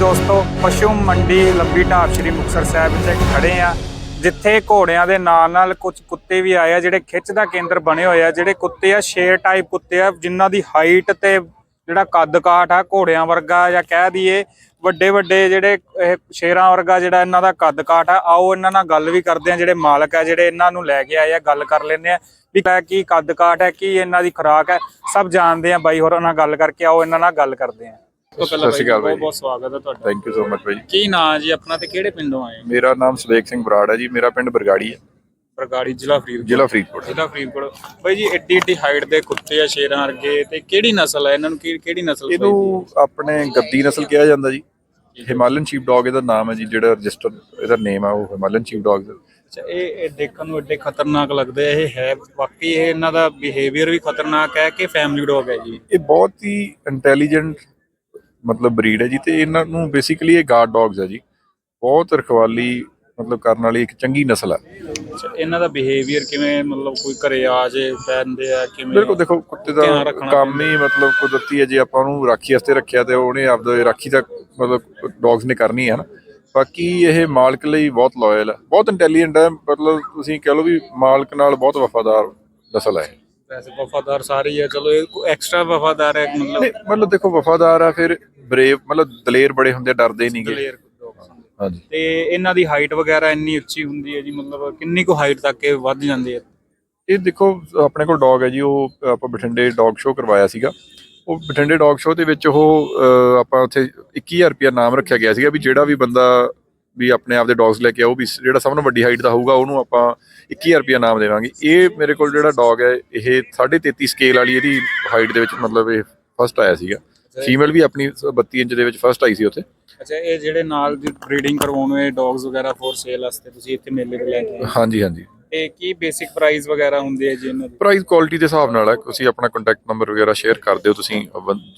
ਦੋਸਤੋ, ਪਸ਼ੂ ਮੰਡੀ ਲੰਬੀ ਢਾਬ ਸ਼੍ਰੀ ਮੁਕਤਸਰ ਸਾਹਿਬ ਵਿੱਚ ਖੜੇ ਆ ਜਿੱਥੇ ਘੋੜਿਆਂ ਦੇ ਨਾਲ ਨਾਲ ਕੁਝ ਕੁੱਤੇ ਵੀ ਆਏ ਆ, ਜਿਹੜੇ ਖਿੱਚ ਦਾ ਕੇਂਦਰ ਬਣੇ ਹੋਏ ਆ, ਜਿਹੜੇ ਕੁੱਤੇ ਆ ਸ਼ੇਰ ਟਾਈਪ ਕੁੱਤੇ ਆ, ਜਿਨ੍ਹਾਂ ਦੀ ਹਾਈਟ ਤੇ ਜਿਹੜਾ ਕੱਦ ਕਾਠ ਆ, ਘੋੜਿਆਂ ਵਰਗਾ ਜਾਂ ਕਹਿ ਦਈਏ ਵੱਡੇ ਵੱਡੇ ਜਿਹੜੇ ਇਹ ਸ਼ੇਰਾਂ ਵਰਗਾ ਜਿਹੜਾ ਇਹਨਾਂ ਦਾ ਕੱਦ ਕਾਠ ਆ, ਆਓ ਇਹਨਾਂ ਨਾਲ ਗੱਲ ਵੀ ਕਰਦੇ ਆ ਜਿਹੜੇ ਮਾਲਕ ਆ, ਜਿਹੜੇ ਇਹਨਾਂ ਨੂੰ ਲੈ ਕੇ ਆਏ ਆ, ਗੱਲ ਕਰ ਲੈਂਦੇ ਆ ਵੀ ਕੀ ਕੱਦ ਕਾਠ ਹੈ, ਕੀ ਇਹਨਾਂ ਦੀ ਖੁਰਾਕ ਹੈ, ਸਭ ਜਾਣਦੇ ਆ ਬਾਈ ਹੋਰਾਂ ਨਾਲ ਗੱਲ ਕਰਕੇ ਆਓ, ਇਹਨਾਂ ਨਾਲ ਗੱਲ ਕਰਦੇ ਆ ਤੋਂ ਪਹਿਲਾਂ ਸਤਿ ਸ਼੍ਰੀ ਅਕਾਲ ਬਹੁਤ ਬਾਈ। ਬਹੁਤ ਸਵਾਗਤ ਹੈ ਤੁਹਾਡਾ। ਥੈਂਕ ਯੂ ਸੋ ਮਚ ਭਾਈ ਕੀ ਨਾਂ ਜੀ ਆਪਣਾ ਤੇ ਕਿਹੜੇ ਪਿੰਡੋਂ ਆਏ ਹੋ? ਮੇਰਾ ਨਾਮ ਸੁਲੇਖ ਸਿੰਘ ਬਰਾੜ ਹੈ ਜੀ ਮੇਰਾ ਪਿੰਡ ਬਰਗਾੜੀ ਹੈ। ਬਰਗਾੜੀ ਜ਼ਿਲ੍ਹਾ ਫਰੀਦਕੋਟ। ਜ਼ਿਲ੍ਹਾ ਫਰੀਦਕੋਟ। ਜ਼ਿਲ੍ਹਾ ਫਰੀਦਕੋਟ। ਬਾਈ ਜੀ ਏਡੀ ਏਡੀ ਹਾਈਟ ਦੇ ਕੁੱਤੇ ਆ ਸ਼ੇਰਾਂ ਵਰਗੇ ਤੇ ਕਿਹੜੀ ਨਸਲ ਹੈ ਇਹਨਾਂ ਨੂੰ ਕੀ- ਕਿਹੜੀ ਨਸਲ ਇਹਨੂੰ ਆਪਣੇ ਗੱਦੀ ਨਸਲ ਕਿਹਾ ਜਾਂਦਾ ਜੀ। ਹਿਮਾਲਯਨ ਸ਼ੀਪ ਡੌਗ ਇਹਦਾ ਨਾਮ ਹੈ ਜੀ ਜਿਹੜਾ ਰਜਿਸਟਰ ਇਹਦਾ ਨੇਮ ਹੈ ਉਹ ਹਿਮਾਲਯਨ ਸ਼ੀਪ ਡੌਗ ਅੱਛਾ ਇਹ ਇਹ ਦੇਖਣ ਨੂੰ ਏਡੇ ਖਤਰਨਾਕ ਲੱਗਦੇ ਆ ਇਹ ਹੈ ਵਾਕਈ ਇਹ ਇਹਨਾਂ ਦਾ ਬਿਹੇਵੀਅਰ ਵੀ ਖਤਰਨਾਕ ਹੈ ਕਿ ਫੈਮਿਲੀ ਡੌਗ ਹੈ ਜੀ? ਇਹ ਬਹੁਤ ਹੀ ਇੰਟੈਲੀਜੈਂਟ ਮਤਲਬ ਬਰੀਡ ਹੈ ਜੀ ਤੇ ਇਹਨਾਂ ਨੂੰ ਬੇਸਿਕਲੀ ਇਹ ਗਾਰਡ ਡੌਗਸ ਹੈ ਜੀ। ਬਹੁਤ ਰਖਵਾਲੀ ਮਤਲਬ ਕਰਨ ਵਾਲੀ ਇੱਕ ਚੰਗੀ ਨਸਲ ਹੈ। ਇਹਨਾਂ ਦਾ ਬਿਹੇਵੀਅਰ ਕਿਵੇਂ ਮਤਲਬ ਕੋਈ ਘਰੇ ਆ ਜੇ ਪੈਂਦੇ ਆ ਕਿਵੇਂ ਬਿਲਕੁਲ ਦੇਖੋ ਕੁੱਤੇ ਦਾ ਕੰਮ ਹੀ ਮਤਲਬ ਕੁਦਰਤੀ ਹੈ ਜੇ ਆਪਾਂ ਉਹਨੂੰ ਰਾਖੀ ਵਾਸਤੇ ਰੱਖਿਆ ਤੇ ਉਹਨੇ ਆਪਦਾ ਰਾਖੀ ਦਾ ਮਤਲਬ ਡੌਗਸ ਨੇ ਕਰਨੀ ਹੈ ਨਾ। ਬਾਕੀ ਇਹ ਮਾਲਕ ਲਈ ਬਹੁਤ ਲਾਇਲ ਹੈ। ਬਹੁਤ ਇੰਟੈਲੀਜੈਂਟ ਹੈ ਮਤਲਬ ਤੁਸੀਂ ਕਹ ਲਓ ਵੀ ਮਾਲਕ ਨਾਲ ਬਹੁਤ ਵਫਾਦਾਰ ਨਸਲ ਹੈ ਵੈਸੇ ਵਫਾਦਾਰ ਸਾਰੇ ਹੀ ਆ ਚਲੋ ਇਹ ਐਕਸਟਰਾ ਵਫਾਦਾਰ ਹੈ ਮਤਲਬ ਨਹੀਂ ਮਤਲਬ ਦੇਖੋ ਵਫਾਦਾਰ ਆ ਫਿਰ ਬਰੇਵ ਮਤਲਬ ਦਲੇਰ ਬੜੇ ਹੁੰਦੇ ਡਰਦੇ ਨਹੀਂਗੇ ਦਲੇਰ। ਹਾਂਜੀ। ਤੇ ਇਹਨਾਂ ਦੀ ਹਾਈਟ ਵਗੈਰਾ ਇੰਨੀ ਉੱਚੀ ਹੁੰਦੀ ਹੈ ਜੀ ਮਤਲਬ ਕਿੰਨੀ ਕੁ ਹਾਈਟ ਤੱਕ ਇਹ ਵੱਧ ਜਾਂਦੇ ਆ ਇਹ ਦੇਖੋ ਆਪਣੇ ਕੋਲ ਡੌਗ ਹੈ ਜੀ ਉਹ ਆਪਾਂ ਬਠਿੰਡੇ ਡੌਗ ਸ਼ੋਅ ਕਰਵਾਇਆ ਸੀਗਾ। ਉਹ ਬਠਿੰਡੇ ਡੌਗ ਸ਼ੋਅ ਦੇ ਵਿੱਚ ਉਹ ਅਹ, ਆਪਾਂ ਉੱਥੇ 21000 ਰੁਪਇਆ ਨਾਮ ਰੱਖਿਆ ਗਿਆ ਸੀਗਾ ਵੀ ਜਿਹੜਾ ਵੀ ਬੰਦਾ ਵੀ ਆਪਣੇ ਆਪ ਦੇ ਡੌਗਸ ਲੈ ਕੇ ਆਓ ਵੀ ਜਿਹੜਾ ਸਭ ਤੋਂ ਵੱਡੀ ਹਾਈਟ ਦਾ ਹੋਊਗਾ ਉਹਨੂੰ ਆਪਾਂ 21000 ਰੁਪਇਆ ਨਾਮ ਦੇਵਾਂਗੇ। ਇਹ ਮੇਰੇ ਕੋਲ ਜਿਹੜਾ ਡੌਗ ਹੈ ਇਹ 33.5 ਸਕੇਲ ਵਾਲੀ ਇਹਦੀ ਹਾਈਟ ਦੇ ਵਿੱਚ ਮਤਲਬ ਇਹ ਫਸਟ ਆਇਆ ਸੀਗਾ। ਫੀਮੇਲ ਵੀ ਆਪਣੀ 32 ਇੰਚ ਦੇ ਵਿੱਚ ਫਸਟ ਆਈ ਸੀ ਉੱਥੇ। ਅੱਛਾ ਇਹ ਜਿਹੜੇ ਨਾਲ ਦੀ ਬਰੀਡਿੰਗ ਕਰਵਾਉਣ ਵੇ ਡੌਗਸ ਵਗੈਰਾ ਫੋਰ ਸੇਲ ਵਾਸਤੇ ਤੁਸੀਂ ਇੱਥੇ ਮੇਲੇ ਤੇ ਲੈ ਕੇ ਹਾਂਜੀ ਹਾਂਜੀ। ਤੇ ਕੀ ਬੇਸਿਕ ਪ੍ਰਾਈਸ ਵਗੈਰਾ ਹੁੰਦੇ ਆ ਜੀ ਇਹਨਾਂ ਦੇ? ਪ੍ਰਾਈਸ ਕੁਆਲਿਟੀ ਦੇ ਹਿਸਾਬ ਨਾਲ ਹੈ ਤੁਸੀਂ ਆਪਣਾ ਕੰਟੈਕਟ ਨੰਬਰ ਵਗੈਰਾ ਸ਼ੇਅਰ ਕਰ ਦਿਓ ਤੁਸੀਂ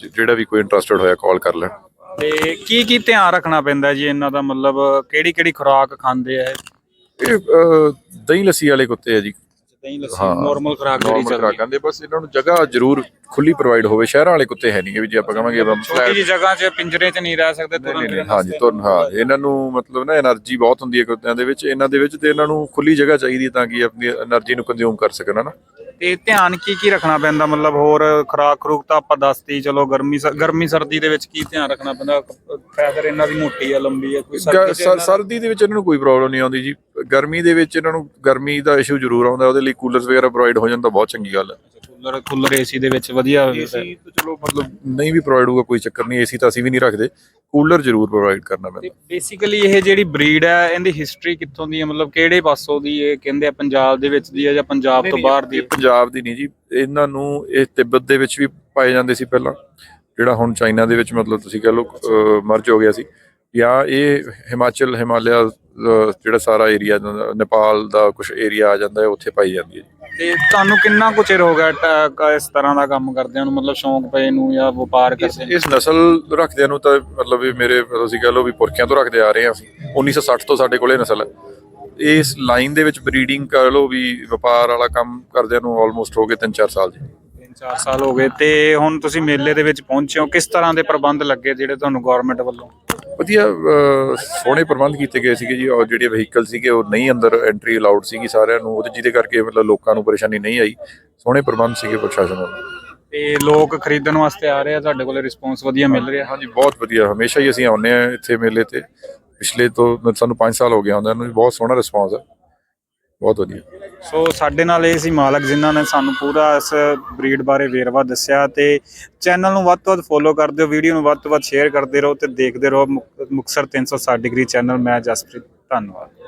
ਜਿਹੜਾ ਵੀ ਕੋਈ ਇੰਟਰਸਟਿਡ ਹੋਇਆ ਕਾਲ ਕਰ ਲੈਣ। ਤੇ ਕੀ ਕੀ ਧਿਆਨ ਰੱਖਣਾ ਪੈਂਦਾ ਜੀ ਇਹਨਾਂ ਦਾ ਮਤਲਬ ਕਿਹੜੀ ਕਿਹੜੀ ਖੁਰਾਕ ਖਾਂਦੇ ਆ ਇਹ? ਦਹੀਂ ਲੱਸੀ ਵਾਲੇ ਕੁੱਤੇ ਆ ਜੀ। ਦਹੀਂ ਲੱਸੀ ਨਾਰਮਲ ਖੁਰਾਕ ਜਿਹੜੀ ਚੱਲਦੀ ਹੈ ਇਹਨਾਂ ਨੂੰ ਮਤਲਬ ਨਾ એનર્ਜੀ ਬਹੁਤ ਹੁੰਦੀ ਹੈ ਕੁੱਤਿਆਂ ਦੇ ਵਿੱਚ। ਇਹਨਾਂ ਦੇ ਵਿੱਚ ਤੇ ਇਹਨਾਂ ਨੂੰ ਖੁੱਲੀ ਜਗ੍ਹਾ ਚਾਹੀਦੀ ਹੈ ਤਾਂ ਕਿ ਆਪਣੀ એનર્ਜੀ ਨੂੰ ਕੰਜ਼ਿਊਮ ਕਰ ਸਕਣ ਹਨਾ ਤੇ ਧਿਆਨ ਕੀ ਕੀ ਰੱਖਣਾ ਪੈਂਦਾ? ਮਤਲਬ ਹੋਰ ਖੁਰਾਕ ਖਰੂਕ ਤਾਂ ਆਪਾਂ ਦੱਸਤੀ ਚਲੋ ਗਰਮੀ ਸ- ਗਰਮੀ ਸਰਦੀ ਦੇ ਵਿੱਚ ਕੀ ਧਿਆਨ ਰੱਖਣਾ ਪੈਂਦਾ? ਫੈਦਰ ਇਹਨਾਂ ਦੀ ਮੋਟੀ ਆ ਲੰਬੀ ਆ ਕੋਈ ਸਰਦੀ ਗ- ਚ ਸਰ- ਇਹਨਾਂ ਦਾ- ਸਰਦੀ ਦੇ ਵਿੱਚ ਇਹਨਾਂ ਨੂੰ ਕੋਈ ਪ੍ਰੋਬਲਮ ਨਹੀਂ ਆਉਂਦੀ ਜੀ। ਗਰਮੀ ਦੇ ਵਿੱਚ ਇਹਨਾਂ ਨੂੰ ਗਰਮੀ ਦਾ ਇਸ਼ੂ ਜ਼ਰੂਰ ਆਉਂਦਾ ਉਹਦੇ ਲਈ ਕੂਲਰਸ ਵਗੈਰਾ ਪ੍ਰੋਵਾਈਡ ਹੋ ਜਾਣ ਤਾਂ ਬਹੁਤ ਚੰਗੀ ਗੱਲ ਹੈ। ਕੂਲਰ ਕੂਲਰ ਏਸੀ ਦੇ ਵਿੱਚ ਵਧੀਆ ਏਸੀ ਤਾਂ ਚਲੋ ਮਤਲਬ ਨਹੀਂ ਵੀ ਪ੍ਰੋਵਾਈਡ ਹੋਊਗਾ ਕੋਈ ਚੱਕਰ ਨਹੀਂ ਏਸੀ ਤਾਂ ਅਸੀਂ ਵੀ ਨਹੀਂ ਰੱਖਦੇ। ਕੂਲਰ ਜ਼ਰੂਰ ਪ੍ਰੋਵਾਈਡ ਕਰਨਾ ਪੈਂਦਾ। ਬੇਸਿਕਲੀ ਇਹ ਜਿਹੜੀ ਬਰੀਡ ਹੈ ਇਹਦੀ ਹਿਸਟਰੀ ਕਿੱਥੋਂ ਦੀ ਹੈ? ਮਤਲਬ ਕਿਹੜੇ ਪਾਸੋਂ ਦੀ ਇਹ ਕਹਿੰਦੇ ਆ ਪੰਜਾਬ ਦੇ ਵਿੱਚ ਦੀ ਹੈ ਜਾਂ ਪੰਜਾਬ ਤੋਂ ਬਾਹਰ ਦੀ ਇਹ? ਪੰਜਾਬ ਦੀ ਨਹੀਂ ਜੀ। ਇਹਨਾਂ ਨੂੰ ਇਹ ਤਿੱਬਤ ਦੇ ਵਿੱਚ ਵੀ ਪਾਏ ਜਾਂਦੇ ਸੀ ਪਹਿਲਾਂ। ਜਿਹੜਾ ਹੁਣ ਚਾਈਨਾ ਦੇ ਵਿੱਚ ਮਤਲਬ ਤੁਸੀਂ ਕਹ ਲਓ ਮਰਜ ਹੋ ਗਿਆ ਸੀ। ਜਾਂ ਇਹ ਹਿਮਾਚਲ ਹਿਮਾਲਿਆ ਜਿਹੜਾ ਸਾਰਾ ਏਰੀਆ ਨੇਪਾਲ ਦਾ ਕੁਝ ਏਰੀਆ ਆ ਜਾਂਦਾ ਹੈ ਉੱਥੇ ਪਾਈ ਜਾਂਦੀ ਹੈ ਜੀ। ਤੇ ਤੁਹਾਨੂੰ ਕਿੰਨਾ ਕੁ ਚਿਰ ਹੋ ਗਿਆ ਟ- ਇਸ ਤਰ੍ਹਾਂ ਦਾ ਕੰਮ ਕਰਦਿਆਂ ਨੂੰ? ਮਤਲਬ ਸ਼ੌਂਕ ਪਏ ਨੂੰ ਜਾਂ ਵਪਾਰ ਇਸ ਕਰਦੇ ਇਸ ਨਸਲ ਰੱਖਦਿਆਂ ਨੂੰ ਤਾਂ ਮਤਲਬ ਵੀ ਮੇਰੇ ਤੁਸੀਂ ਕਹ ਲਓ ਵੀ ਪੁਰਖਿਆਂ ਤੋਂ ਰੱਖਦੇ ਆ ਰਹੇ ਹਾਂ ਅਸੀਂ। 1960 ਤੋਂ ਸਾਡੇ ਕੋਲੇ ਨਸਲ ਹੈ ਇਸ ਲਾਈਨ ਦੇ ਵਿੱਚ ਬਰੀਡਿੰਗ ਕਰ ਲਓ ਵੀ ਵਪਾਰ ਵਾਲਾ ਕੰਮ ਕਰਦਿਆਂ ਨੂੰ ਆਲਮੋਸਟ ਹੋ ਗਏ 3-4 ਸਾਲ ਜੀ। 3-4 ਸਾਲ ਹੋ ਗਏ ਤੇ ਹੁਣ ਤੁਸੀਂ ਮੇਲੇ ਦੇ ਵਿੱਚ ਪਹੁੰਚੇ ਹੋ। ਕਿਸ ਤਰ੍ਹਾਂ ਦੇ ਪ੍ਰਬੰਧ ਲੱਗੇ ਜਿਹੜੇ ਤੁਹਾਨੂੰ ਗਵਰਨਮੈਂਟ ਵੱਲੋਂ? ਵਧੀਆ ਸੋਹਣੇ ਪ੍ਰਬੰਧ ਕੀਤੇ ਗਏ ਸੀਗੇ ਜੀ। ਔਰ ਜਿਹੜੇ ਵਹੀਕਲ ਸੀਗੇ ਉਹ ਨਹੀਂ ਅੰਦਰ ਐਂਟਰੀ ਅਲਾਉਡ ਸੀਗੀ ਸਾਰਿਆਂ ਨੂੰ। ਉਹਦੇ ਜਿਹਦੇ ਕਰਕੇ ਮਤਲਬ ਲੋਕਾਂ ਨੂੰ ਪਰੇਸ਼ਾਨੀ ਨਹੀਂ ਆਈ। ਸੋਹਣੇ ਪ੍ਰਬੰਧ ਸੀਗੇ ਪ੍ਰਸ਼ਾਸਨ ਵੱਲੋਂ। ਤੇ ਲੋਕ ਖਰੀਦਣ ਵਾਸਤੇ ਆ ਰਹੇ ਆ। ਤੁਹਾਡੇ ਕੋਲੇ ਰਿਸਪੌਂਸ ਵਧੀਆ ਮਿਲ ਰਿਹਾ। ਹਾਂਜੀ ਬਹੁਤ ਵਧੀਆ। ਹਮੇਸ਼ਾ ਹੀ ਅਸੀਂ ਆਉਂਦੇ ਆ ਇੱਥੇ ਮੇਲੇ ਤੇ। ਪਿਛਲੇ ਤੋਂ ਸਾਨੂੰ 5 ਸਾਲ ਹੋ ਗਏ ਆਉਂਦਿਆਂ ਨੂੰ। ਬਹੁਤ ਸੋਹਣਾ ਰਿਸਪੌਂਸ ਹੈ ਬਹੁਤ ਵਧੀਆ। ਸੋ ਸਾਡੇ ਨਾਲ ਇਹ ਸੀ ਮਾਲਕ ਜਿਨ੍ਹਾਂ ਨੇ ਸਾਨੂੰ ਪੂਰਾ ਇਸ ਬਰੀਡ ਬਾਰੇ ਵੇਰਵਾ ਦੱਸਿਆ ਤੇ ਚੈਨਲ ਨੂੰ ਵੱਧ ਤੋਂ ਵੱਧ ਫੋਲੋ ਕਰ ਦਿਓ ਵੀਡੀਓ ਨੂੰ ਵੱਧ ਤੋਂ ਵੱਧ ਸ਼ੇਅਰ ਕਰਦੇ ਰਹੋ ਤੇ ਦੇਖਦੇ ਰਹੋ ਮੁਕ- ਮੁਕਤਸਰ 360 ਡਿਗਰੀ ਚੈਨਲ ਮੈਂ ਜਸਪ੍ਰੀਤ, ਧੰਨਵਾਦ।